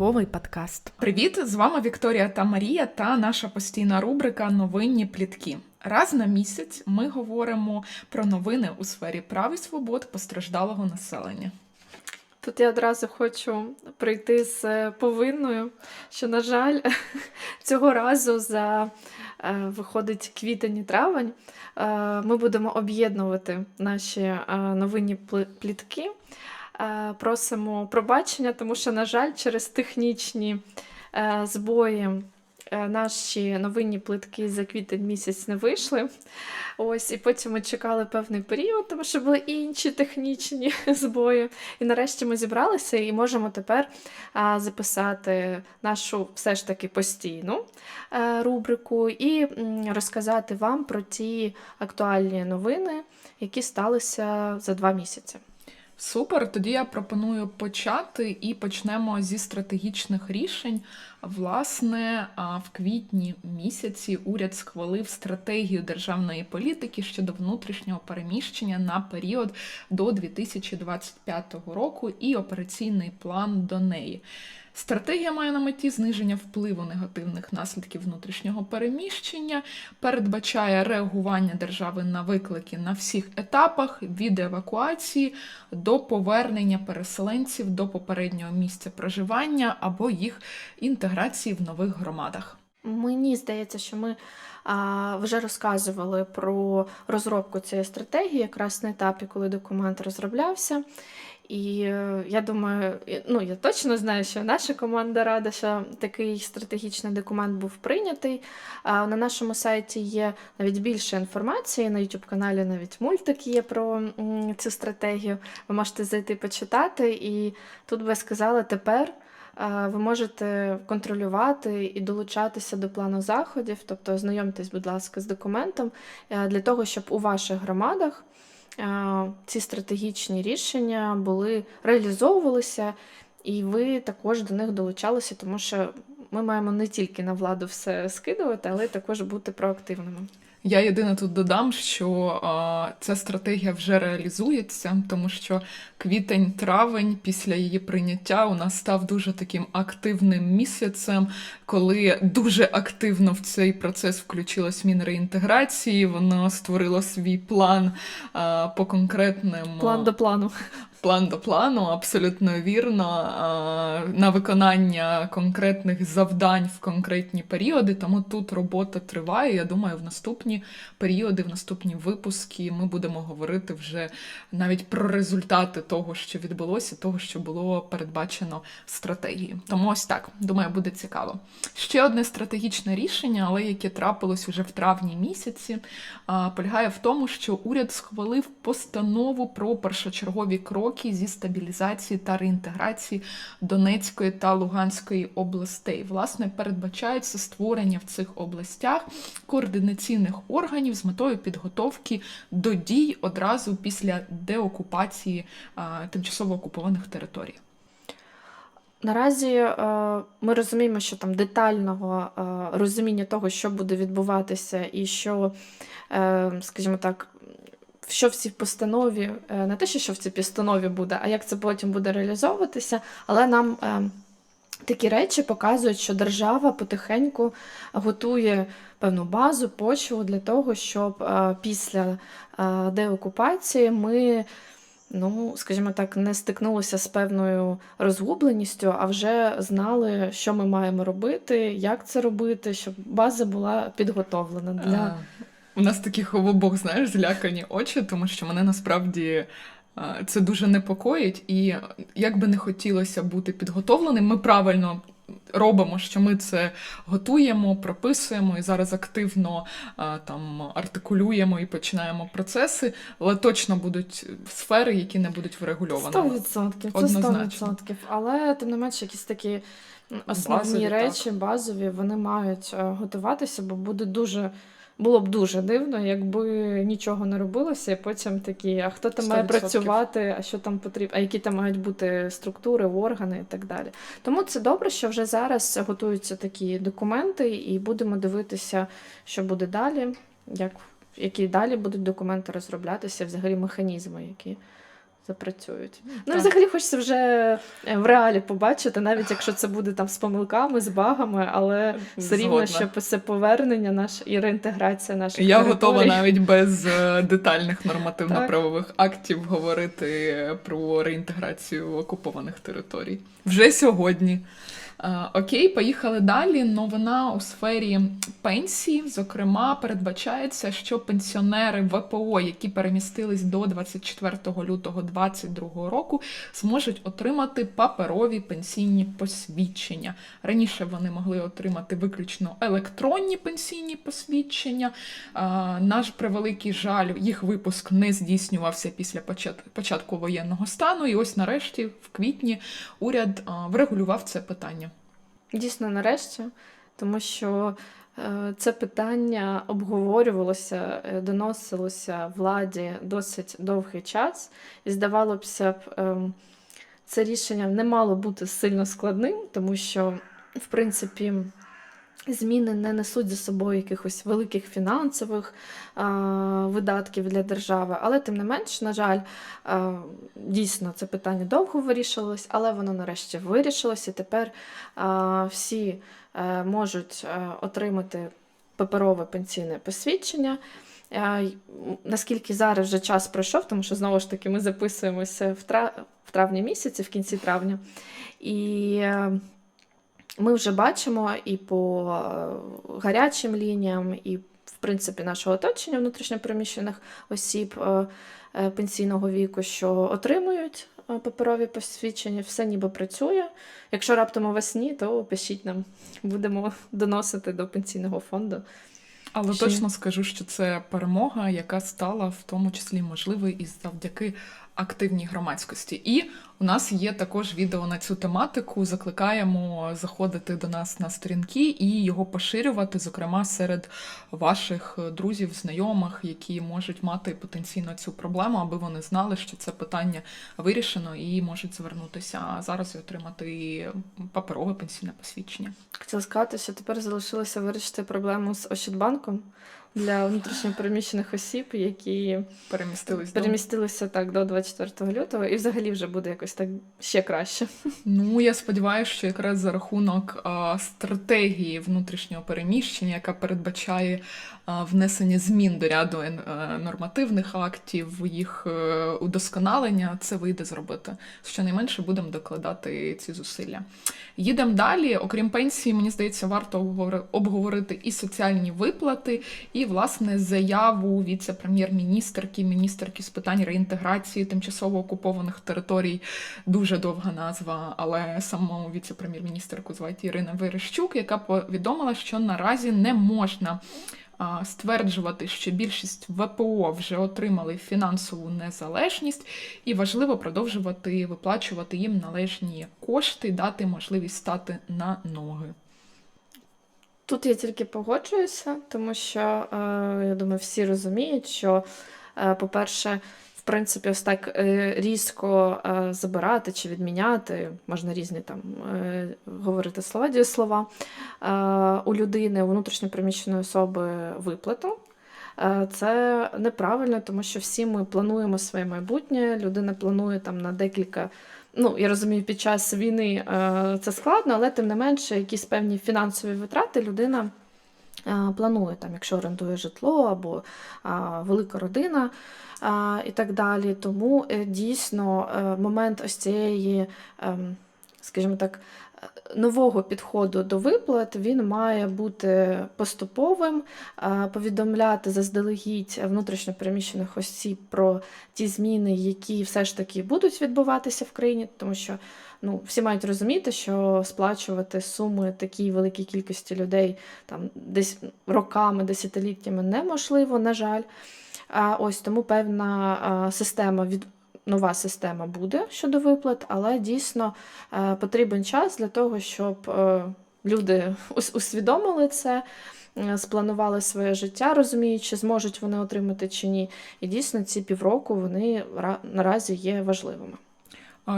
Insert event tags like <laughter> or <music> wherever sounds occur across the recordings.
впливовий подкаст. Привіт! З вами Вікторія та Марія та наша постійна рубрика Новинні плітки. Раз на місяць ми говоримо про новини у сфері прав і свобод постраждалого населення. Тут я одразу хочу прийти з е, повинною, що, на жаль, <laughs> цього разу за е, виходить квітень і травень. е, Ми будемо об'єднувати наші новинні плітки. Е, Просимо пробачення, тому що, на жаль, через технічні е, збої е, наші новинні плитки за квітень місяць не вийшли. Ось, і потім ми чекали певний період, тому що були інші технічні <laughs> збої. І нарешті ми зібралися і можемо тепер записати нашу все ж таки постійну рубрику і розказати вам про ті актуальні новини, які сталися за два місяці. Супер, тоді я пропоную почати і почнемо зі стратегічних рішень. Власне, в квітні місяці уряд схвалив стратегію державної політики щодо внутрішнього переміщення на період до 2025 року і операційний план до неї. Стратегія має на меті зниження впливу негативних наслідків внутрішнього переміщення, передбачає реагування держави на виклики на всіх етапах від евакуації до повернення переселенців до попереднього місця проживання або їх інтеграції в нових громадах. Мені здається, що ми а, вже розказували про розробку цієї стратегії, якраз на етапі, коли документ розроблявся. І е, я думаю, ну я точно знаю, що наша команда рада, що такий стратегічний документ був прийнятий. А на нашому сайті є навіть більше інформації. На youtube каналі навіть мультик є про цю стратегію. Ви можете зайти почитати. І тут би сказала, тепер ви можете контролювати і долучатися до плану заходів, тобто ознайомтесь, будь ласка, з документом е, для того, щоб у ваших громадах е, ці стратегічні рішення були реалізовувалися, і ви також до них долучалися, тому що ми маємо не тільки на владу все скидувати, але й також бути проактивними. Я єдине тут додам, що а, ця стратегія вже реалізується, тому що квітень-травень після її прийняття у нас став дуже таким активним місяцем, коли дуже активно в цей процес включилась Мінреінтеграції. Воно створило свій план а, по конкретним План до плану. план до плану, абсолютно вірно, на виконання конкретних завдань в конкретні періоди. Тому тут робота триває. Я думаю, в наступні періоди, в наступні випуски ми будемо говорити вже навіть про результати того, що відбулося, того, що було передбачено в стратегії. Тому ось так, думаю, буде цікаво. Ще одне стратегічне рішення, але яке трапилось уже в травні місяці, полягає в тому, що уряд схвалив постанову про першочергові кроки зі стабілізації та реінтеграції Донецької та Луганської областей. Власне, передбачається створення в цих областях координаційних органів з метою підготовки до дій одразу після деокупації а, тимчасово окупованих територій. Наразі е, ми розуміємо, що там детального е, розуміння того, що буде відбуватися, і що, е, скажімо так, що в цій постанові, е, не те, що в цій постанові буде, а як це потім буде реалізовуватися, але нам е, такі речі показують, що держава потихеньку готує певну базу, почву для того, щоб е, після е, деокупації ми ну, скажімо так, не стикнулися з певною розгубленістю, а вже знали, що ми маємо робити, як це робити, щоб база була підготовлена для. Е, У нас таких обох, знаєш, злякані очі, тому що мене насправді це дуже непокоїть, і як би не хотілося бути підготовленим, ми правильно. Робимо, що ми це готуємо, прописуємо і зараз активно там артикулюємо і починаємо процеси, але точно будуть сфери, які не будуть врегульовані. 100%, це Однозначно. 100%. Але тим не менше, якісь такі основні Базові, так. речі, базові, вони мають е, готуватися, бо буде дуже. Було б дуже дивно, якби нічого не робилося, і потім такі, а хто там має 100%. працювати, а що там потрібно, а які там мають бути структури, органи і так далі. Тому це добре, що вже зараз готуються такі документи, і будемо дивитися, що буде далі, як, які далі будуть документи розроблятися, взагалі механізми, які запрацюють. Ну, Так. і взагалі хочеться вже е, в реалі побачити, навіть якщо це буде там з помилками, з багами, але все рівно, щоб це повернення наш і реінтеграція наших Я територій. готова <laughs> навіть без е, детальних нормативно-правових актів говорити про реінтеграцію окупованих територій. Вже сьогодні. Е, Окей, поїхали далі. Новина у сфері пенсій. Зокрема, передбачається, що пенсіонери ВПО, які перемістились до 24 лютого 2022 року, зможуть отримати паперові пенсійні посвідчення. Раніше вони могли отримати виключно електронні пенсійні посвідчення. Наш превеликий жаль, їх випуск не здійснювався після почат- початку воєнного стану. І ось нарешті, в квітні, уряд врегулював це питання. Дійсно, нарешті, тому що е, це питання обговорювалося, е, доносилося владі досить довгий час, і здавалося б, ем, це рішення не мало бути сильно складним, тому що, в принципі, зміни не несуть за собою якихось великих фінансових е, видатків для держави. Але тим не менш, на жаль, е, дійсно це питання довго вирішувалось, але воно нарешті вирішилось, і тепер е, всі е, можуть е, отримати паперове пенсійне посвідчення. Е, Наскільки зараз вже час пройшов, тому що знову ж таки ми записуємося в, тра... в травні місяці, в кінці травня. І ми вже бачимо і по е, гарячим лініям, і в принципі нашого оточення внутрішньопереміщених осіб е, е, пенсійного віку, що отримують паперові посвідчення, все ніби працює. Якщо раптом у вас ні, то пишіть нам, будемо доносити до пенсійного фонду. Але Ще- точно скажу, що це перемога, яка стала в тому числі можливою і завдяки активній громадськості. І у нас є також відео на цю тематику. Закликаємо заходити до нас на сторінки і його поширювати, зокрема серед ваших друзів, знайомих, які можуть мати потенційно цю проблему, аби вони знали, що це питання вирішено і можуть звернутися зараз і отримати паперове пенсійне посвідчення. Хотіла сказати, що тепер залишилося вирішити проблему з Ощадбанком для внутрішньопереміщених осіб, які Перемістились до перемістилися так до 24 лютого, і взагалі вже буде якось так ще краще. Ну, я сподіваюся, що якраз за рахунок а, стратегії внутрішнього переміщення, яка передбачає а, внесення змін до ряду е, нормативних актів, їх е, удосконалення, це вийде зробити. Щонайменше будемо докладати ці зусилля. Їдемо далі. Окрім пенсії, мені здається, варто обговори- обговорити і соціальні виплати, і власне заяву віце-прем'єр-міністерки, міністерки з питань реінтеграції тимчасово окупованих територій. Дуже довга назва, але саму віце-прем'єр-міністерку звати Ірина Верещук, яка повідомила, що наразі не можна. Стверджувати, що більшість ВПО вже отримали фінансову незалежність, і важливо продовжувати виплачувати їм належні кошти, дати можливість стати на ноги. Тут я тільки погоджуюся, тому що е, я думаю, всі розуміють, що, е, по-перше, принципі, ось так е, різко е, забирати чи відміняти, можна різні там е, говорити слова, дієслова, у людини, у внутрішньопереміщеної особи виплату. Це неправильно, тому що всі ми плануємо своє майбутнє. Людина планує там на декілька. Ну, я розумію, під час війни це складно, але тим не менше, якісь певні фінансові витрати людина планує, там, якщо орендує житло або е, велика родина е, і так далі. Тому е, дійсно е, момент ось цієї, ем, скажімо так, е, нового підходу до виплат він має бути поступовим, е, повідомляти заздалегідь внутрішньопереміщених осіб про ті зміни, які все ж таки будуть відбуватися в країні, тому що ну, всі мають розуміти, що сплачувати суми такій великій кількості людей там десь роками, десятиліттями неможливо, на жаль. А ось тому певна система від. Нова система буде щодо виплат, але дійсно потрібен час для того, щоб е, люди усвідомили це, е, спланували своє життя, розуміючи, зможуть вони отримати чи ні. І дійсно ці півроку вони наразі є важливими.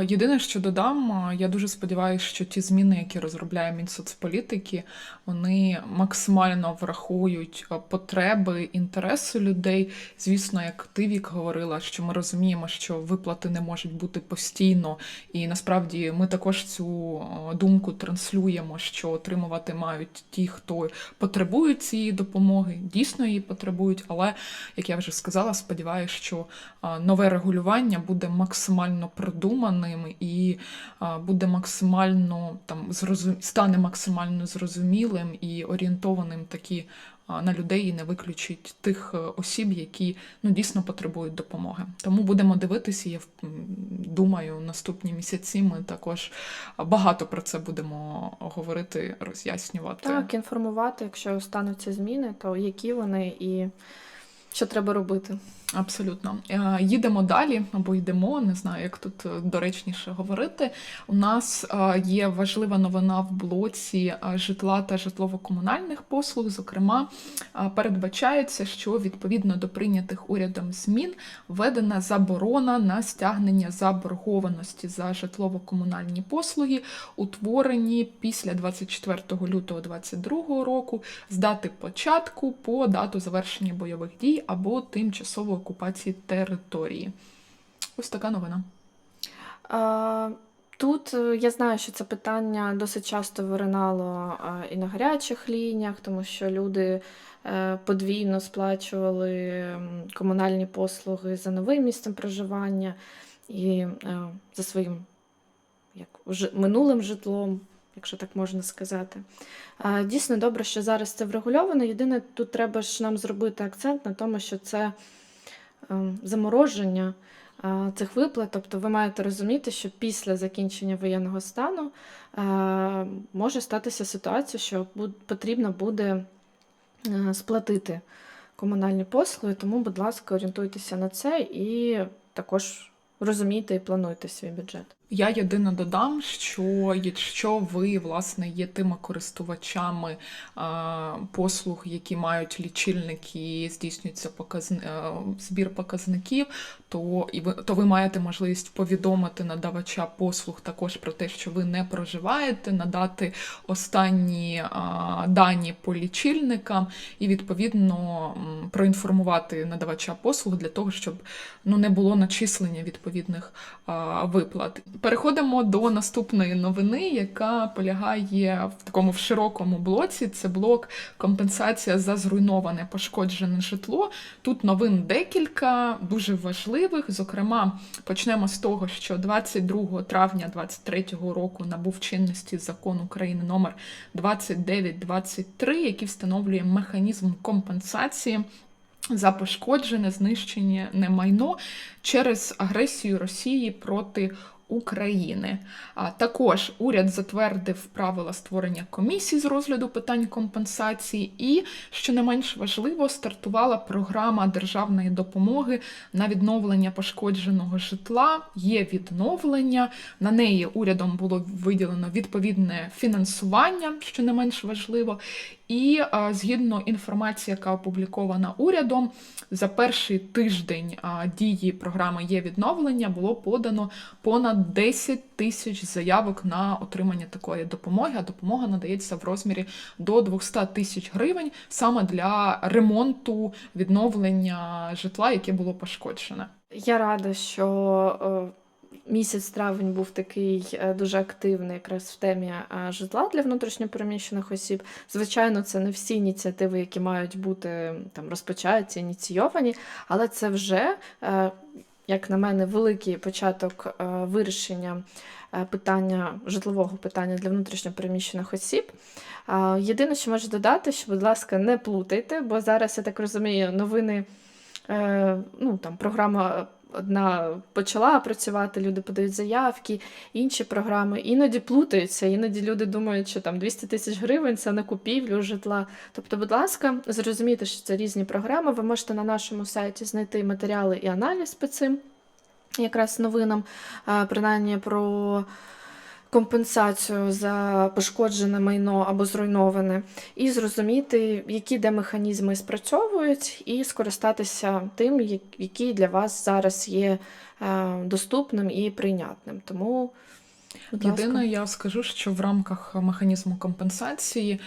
Єдине, що додам, я дуже сподіваюся, що ті зміни, які розробляє Мінсоцполітики, вони максимально врахують потреби, інтереси людей. Звісно, як ти Вік говорила, що ми розуміємо, що виплати не можуть бути постійно, і насправді ми також цю думку транслюємо, що отримувати мають ті, хто потребують цієї допомоги, дійсно її потребують. Але як я вже сказала, сподіваюся, що нове регулювання буде максимально продуманим і буде максимально там зрозум... стане максимально зрозумілим і орієнтованим такі на людей і не виключить тих е, осіб, які ну дійсно потребують допомоги. Тому будемо дивитися. Я думаю, наступні місяці ми також багато про це будемо говорити, роз'яснювати. Так, інформувати, якщо стануться зміни, то які вони і що треба робити. Абсолютно. Е, Їдемо далі або йдемо, не знаю, як тут е, доречніше говорити. У нас е, є важлива новина в блоці житла та житлово-комунальних послуг. Зокрема, передбачається, що відповідно до прийнятих урядом змін введена заборона на стягнення заборгованості за житлово-комунальні послуги, утворені після 24 лютого 2022 року з дати початку по дату завершення бойових дій або тимчасової окупації території. Ось така новина. А, Тут е, я знаю, що це питання досить часто виринало і на гарячих лініях, тому що люди е, подвійно сплачували комунальні послуги за новим місцем проживання і е, за своїм як, минулим житлом, якщо так можна сказати. Дійсно добре, що зараз це врегульовано. Єдине, тут треба ж нам зробити акцент на тому, що це замороження цих виплат. Тобто ви маєте розуміти, що після закінчення воєнного стану е, може статися ситуація, що потрібно буде е, сплатити комунальні послуги, тому, будь ласка, орієнтуйтеся на це і також розумійте і плануйте свій бюджет. Я єдине додам, що якщо ви власне є тими користувачами а, послуг, які мають лічильники, здійснюється показн... е, збір показників, то і ви то ви маєте можливість повідомити надавача послуг також про те, що ви не проживаєте, надати останні а, дані по лічильникам і відповідно проінформувати надавача послуг для того, щоб ну не було начислення відповідних виплат. Переходимо до наступної новини, яка полягає в такому в широкому блоці. Це блок компенсація за зруйноване пошкоджене житло. Тут новин декілька дуже важливих. Зокрема, почнемо з того, що 22 травня 2023 року набув чинності закон України номер 2923, який встановлює механізм компенсації за пошкоджене, знищене майно через агресію Росії проти України. А також уряд затвердив правила створення комісій з розгляду питань компенсації, і, що не менш важливо, стартувала програма державної допомоги на відновлення пошкодженого житла. Є відновлення. На неї урядом було виділено відповідне фінансування, що не менш важливо. І згідно інформації, яка опублікована урядом, за перший тиждень дії програми є відновлення було подано понад 10 тисяч заявок на отримання такої допомоги. А допомога надається в розмірі до 200 тисяч гривень саме для ремонту відновлення житла, яке було пошкоджене. Я рада, що е, місяць травень був такий е, дуже активний якраз в темі е, житла для внутрішньопереміщених осіб. Звичайно, це не всі ініціативи, які мають бути там розпочаті, ініційовані, але це вже, е, як на мене, великий початок вирішення питання житлового питання для внутрішньопереміщених осіб. Єдине, що можу додати, що, будь ласка, не плутайте, бо зараз, я так розумію, новини, ну там програма одна почала працювати, люди подають заявки, інші програми іноді плутаються, іноді люди думають, що там 200 тисяч гривень це на купівлю житла. Тобто, будь ласка, зрозумійте, що це різні програми. Ви можете на нашому сайті знайти матеріали і аналіз по цим якраз новинам, принаймні про компенсацію за пошкоджене майно або зруйноване, і зрозуміти, які де механізми спрацьовують, і скористатися тим, який для вас зараз є е, доступним і прийнятним. Тому. Єдине, я скажу, що в рамках механізму компенсації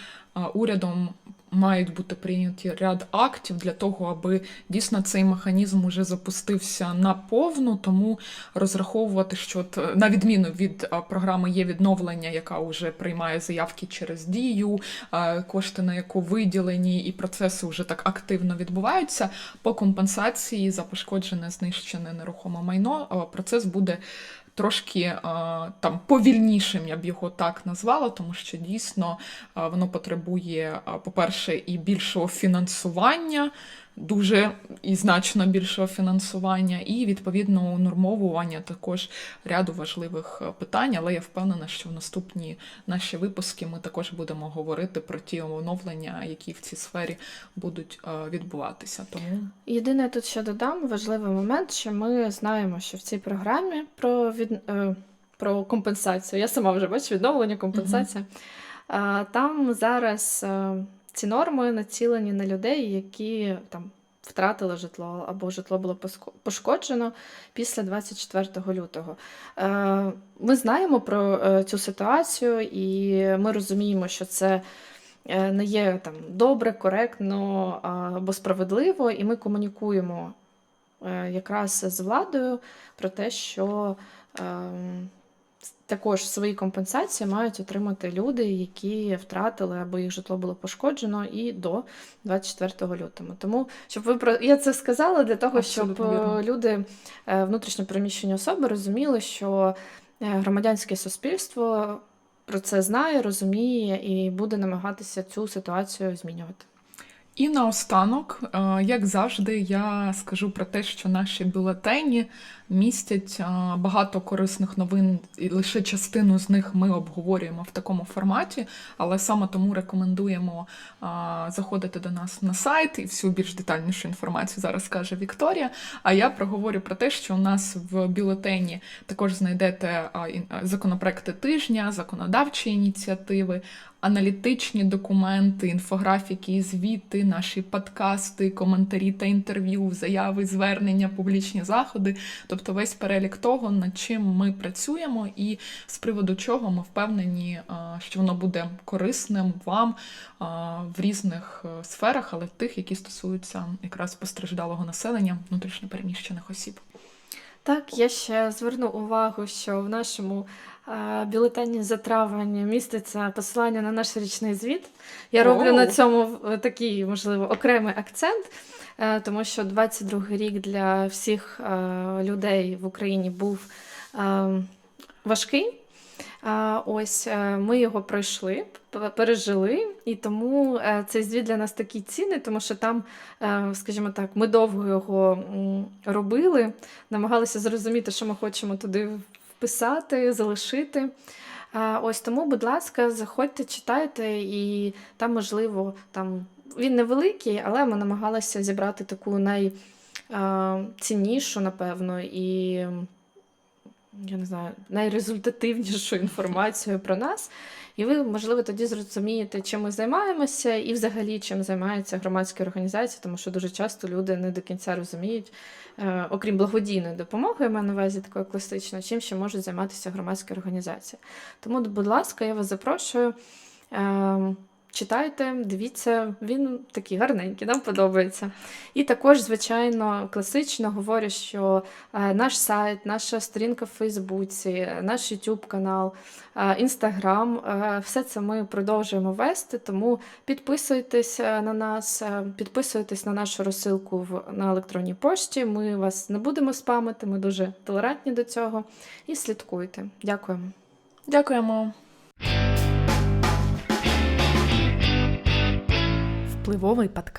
урядом мають бути прийняті ряд актів для того, аби дійсно цей механізм уже запустився наповну, тому розраховувати, що е, на відміну від програми є відновлення, яка вже приймає заявки через дію, кошти на яку виділені, і процеси вже так активно відбуваються. По компенсації за пошкоджене знищене нерухоме майно процес буде трошки е, там повільнішим, я б його так назвала, тому що дійсно е, воно потребує, е, по-перше, і більшого фінансування, дуже і значно більшого фінансування, і відповідно унормовування також ряду важливих е, питань. Але я впевнена, що в наступні наші випуски ми також будемо говорити про ті оновлення, які в цій сфері будуть е, відбуватися. Тому Єдине тут ще додам важливий момент, що ми знаємо, що в цій програмі про від... е, про компенсацію. Я сама вже бачу відновлення, компенсація. Е, Там зараз ці норми націлені на людей, які там втратили житло або житло було пошкоджено після 24 лютого. Е, Ми знаємо про е, цю ситуацію, і ми розуміємо, що це е, не є там добре, коректно або справедливо, і ми комунікуємо якраз з владою про те, що ем, також свої компенсації мають отримати люди, які втратили або їх житло було пошкоджено і до 24 лютого. Тому щоб ви про я це сказала для того, щоб вірно. е, люди е, внутрішньо переміщені особи розуміли, що е, громадянське суспільство про це знає, розуміє і буде намагатися цю ситуацію змінювати. І наостанок, як завжди, я скажу про те, що наші бюлетені містять багато корисних новин, і лише частину з них ми обговорюємо в такому форматі, але саме тому рекомендуємо заходити до нас на сайт і всю більш детальнішу інформацію зараз скаже Вікторія. А я проговорю про те, що у нас в бюлетені також знайдете законопроекти тижня, законодавчі ініціативи, аналітичні документи, інфографіки, звіти, наші подкасти, коментарі та інтерв'ю, заяви, звернення, публічні заходи. Тобто весь перелік того, над чим ми працюємо, і з приводу чого ми впевнені, що воно буде корисним вам в різних е, сферах, але тих, які стосуються якраз постраждалого населення внутрішньопереміщених осіб. Так, я ще зверну увагу, що в нашому е, бюлетені за травень міститься посилання на наш річний звіт. Я роблю Оу. на цьому е, такий, можливо, окремий акцент, е, тому що 22 рік для всіх е, людей в Україні був е, важкий. Ось е, ми його пройшли, пережили, і тому е, цей звіт для нас такий цінний, тому що там, е, скажімо так, ми довго його робили, намагалися зрозуміти, що ми хочемо туди вписати, залишити. Ось тому, будь ласка, заходьте, читайте, і там, можливо, там він невеликий, але ми намагалися зібрати таку найціннішу, напевно, і я не знаю, найрезультативнішу інформацію про нас. І ви, можливо, тоді зрозумієте, чим ми займаємося, і взагалі чим займаються громадські організації, тому що дуже часто люди не до кінця розуміють, е, окрім благодійної допомоги, я маю на увазі такої класичної, чим ще можуть займатися громадські організації. Тому, будь ласка, я вас запрошую. Е, Читайте, дивіться, він такий гарненький, нам подобається. І також, звичайно, класично говорю, що е, наш сайт, наша сторінка в Фейсбуці, е, наш YouTube канал, Інстаграм, все це ми продовжуємо вести. Тому підписуйтесь е, на нас, е, підписуйтесь на нашу розсилку в на електронній пошті. Ми вас не будемо спамити, ми дуже толерантні до цього. І слідкуйте. Дякуємо. Дякуємо. Впливовий подкаст.